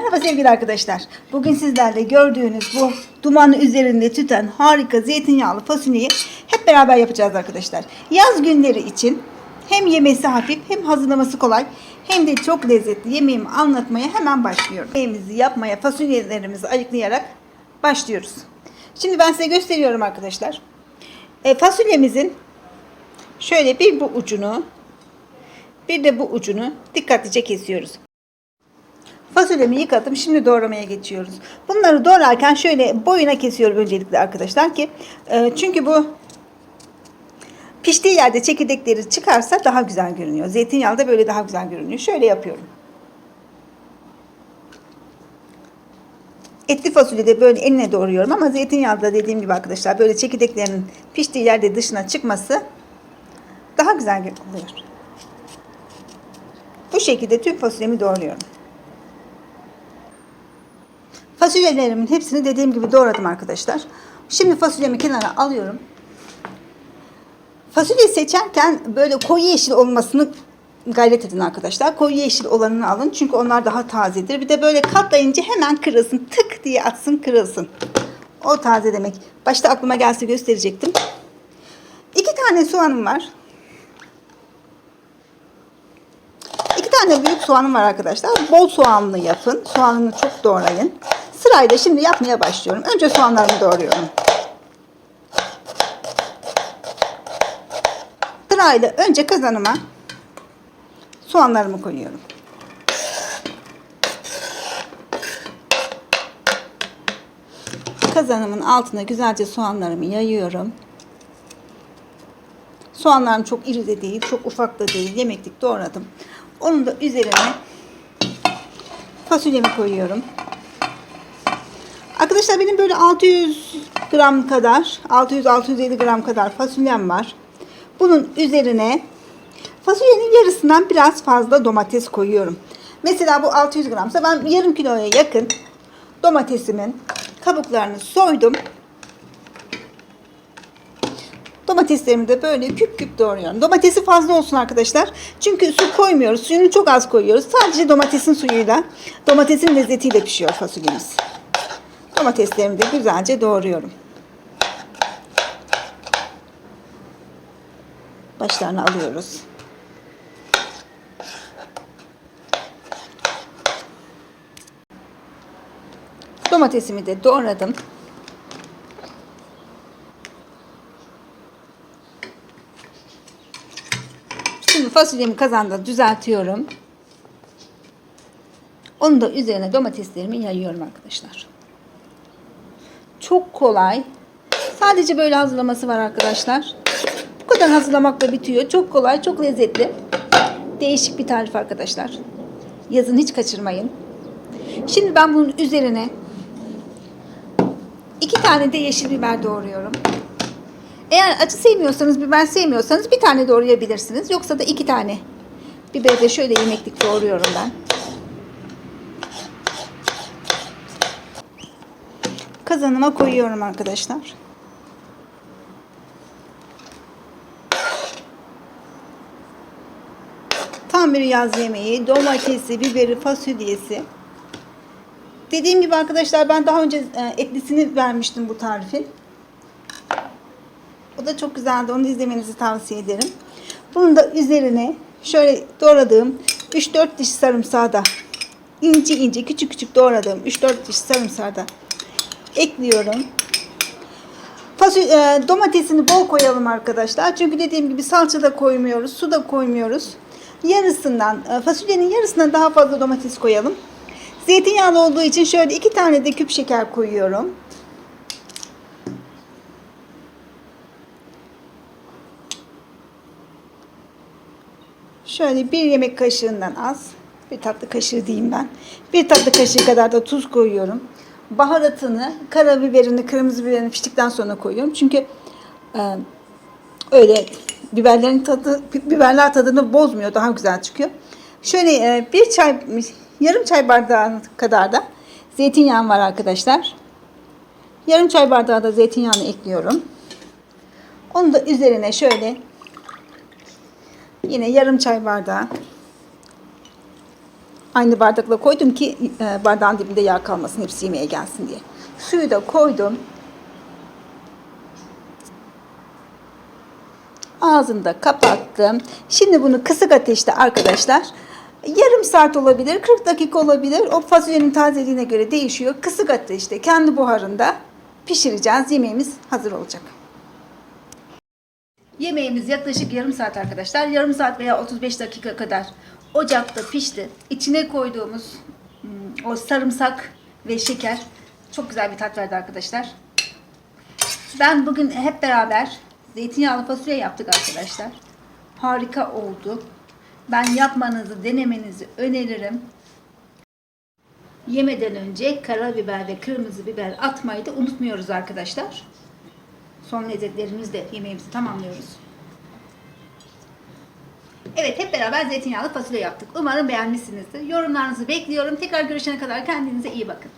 Merhaba sevgili arkadaşlar. Bugün sizlerle gördüğünüz bu dumanı üzerinde tüten harika zeytinyağlı fasulyeyi hep beraber yapacağız arkadaşlar. Yaz günleri için hem yemesi hafif hem hazırlaması kolay hem de çok lezzetli yemeğimi anlatmaya hemen başlıyorum. Yemeğimizi yapmaya fasulyelerimizi ayıklayarak başlıyoruz. Şimdi ben size gösteriyorum arkadaşlar. E, fasulyemizin şöyle bir bu ucunu bir de bu ucunu dikkatlice kesiyoruz. Fasulyemi yıkadım. Şimdi doğramaya geçiyoruz. Bunları doğrarken şöyle boyuna kesiyorum öncelikle arkadaşlar ki e, çünkü bu piştiği yerde çekirdekleri çıkarsa daha güzel görünüyor. Zeytinyağlı da böyle daha güzel görünüyor. Şöyle yapıyorum. Etli fasulye de böyle eline doğruyorum ama zeytinyağlı da dediğim gibi arkadaşlar böyle çekirdeklerinin piştiği yerde dışına çıkması daha güzel oluyor. Bu şekilde tüm fasulyemi doğruyorum. Fasulyelerimin hepsini dediğim gibi doğradım arkadaşlar. Şimdi fasulyemi kenara alıyorum. Fasulye seçerken böyle koyu yeşil olmasını gayret edin arkadaşlar. Koyu yeşil olanını alın çünkü onlar daha tazedir. Bir de böyle katlayınca hemen kırılsın. Tık diye atsın kırılsın. O taze demek. Başta aklıma gelse gösterecektim. İki tane soğanım var. İki tane büyük soğanım var arkadaşlar. Bol soğanlı yapın. Soğanını çok doğrayın. Sırayla şimdi yapmaya başlıyorum. Önce soğanlarımı doğruyorum. Sırayla önce kazanıma soğanlarımı koyuyorum. Kazanımın altına güzelce soğanlarımı yayıyorum. Soğanlarım çok iri de değil, çok ufak da değil. Yemeklik doğradım. Onun da üzerine fasulyemi koyuyorum. Arkadaşlar benim böyle 600 gram kadar, 600-650 gram kadar fasulyem var. Bunun üzerine fasulyenin yarısından biraz fazla domates koyuyorum. Mesela bu 600 gramsa ben yarım kiloya yakın domatesimin kabuklarını soydum. Domateslerimi de böyle küp küp doğruyorum. Domatesi fazla olsun arkadaşlar. Çünkü su koymuyoruz. Suyunu çok az koyuyoruz. Sadece domatesin suyuyla, domatesin lezzetiyle pişiyor fasulyemiz. Domateslerimi de güzelce doğruyorum. Başlarını alıyoruz. Domatesimi de doğradım. Şimdi fasulyemi kazanda düzeltiyorum. Onu da üzerine domateslerimi yayıyorum arkadaşlar. Çok kolay. Sadece böyle hazırlaması var arkadaşlar. Bu kadar hazırlamakla bitiyor. Çok kolay, çok lezzetli. Değişik bir tarif arkadaşlar. Yazın hiç kaçırmayın. Şimdi ben bunun üzerine iki tane de yeşil biber doğruyorum. Eğer acı sevmiyorsanız, biber sevmiyorsanız bir tane doğrayabilirsiniz. Yoksa da iki tane biberi de şöyle yemeklik doğruyorum ben. Kazanıma koyuyorum arkadaşlar. Tam bir yaz yemeği. Domatesi, biberi, fasulyesi. Dediğim gibi arkadaşlar ben daha önce e, etlisini vermiştim bu tarifin. O da çok güzeldi. Onu izlemenizi tavsiye ederim. Bunun da üzerine şöyle doğradığım 3-4 diş sarımsağı da ince ince küçük küçük doğradığım 3-4 diş sarımsağı da ekliyorum. Fasulye, e, domatesini bol koyalım arkadaşlar. Çünkü dediğim gibi salça da koymuyoruz, su da koymuyoruz. Yarısından, e, fasulyenin yarısından daha fazla domates koyalım. Zeytinyağlı olduğu için şöyle iki tane de küp şeker koyuyorum. Şöyle bir yemek kaşığından az, bir tatlı kaşığı diyeyim ben. Bir tatlı kaşığı kadar da tuz koyuyorum. Baharatını, karabiberini, kırmızı biberini piştikten sonra koyuyorum. Çünkü e, öyle biberlerin tadı, biberler tadını bozmuyor, daha güzel çıkıyor. Şöyle e, bir çay, yarım çay bardağı kadar da zeytinyağım var arkadaşlar. Yarım çay bardağı da zeytinyağını ekliyorum. Onu da üzerine şöyle Yine yarım çay bardağı Aynı bardakla koydum ki e, bardağın dibinde yağ kalmasın hepsi yemeğe gelsin diye. Suyu da koydum. Ağzını da kapattım. Şimdi bunu kısık ateşte arkadaşlar yarım saat olabilir, 40 dakika olabilir. O fasulyenin tazeliğine göre değişiyor. Kısık ateşte kendi buharında pişireceğiz. Yemeğimiz hazır olacak. Yemeğimiz yaklaşık yarım saat arkadaşlar. Yarım saat veya 35 dakika kadar ocakta pişti. İçine koyduğumuz hmm, o sarımsak ve şeker çok güzel bir tat verdi arkadaşlar. Ben bugün hep beraber zeytinyağlı fasulye yaptık arkadaşlar. Harika oldu. Ben yapmanızı, denemenizi öneririm. Yemeden önce karabiber ve kırmızı biber atmayı da unutmuyoruz arkadaşlar. Son lezzetlerimizle yemeğimizi tamamlıyoruz. Evet hep beraber zeytinyağlı fasulye yaptık. Umarım beğenmişsinizdir. Yorumlarınızı bekliyorum. Tekrar görüşene kadar kendinize iyi bakın.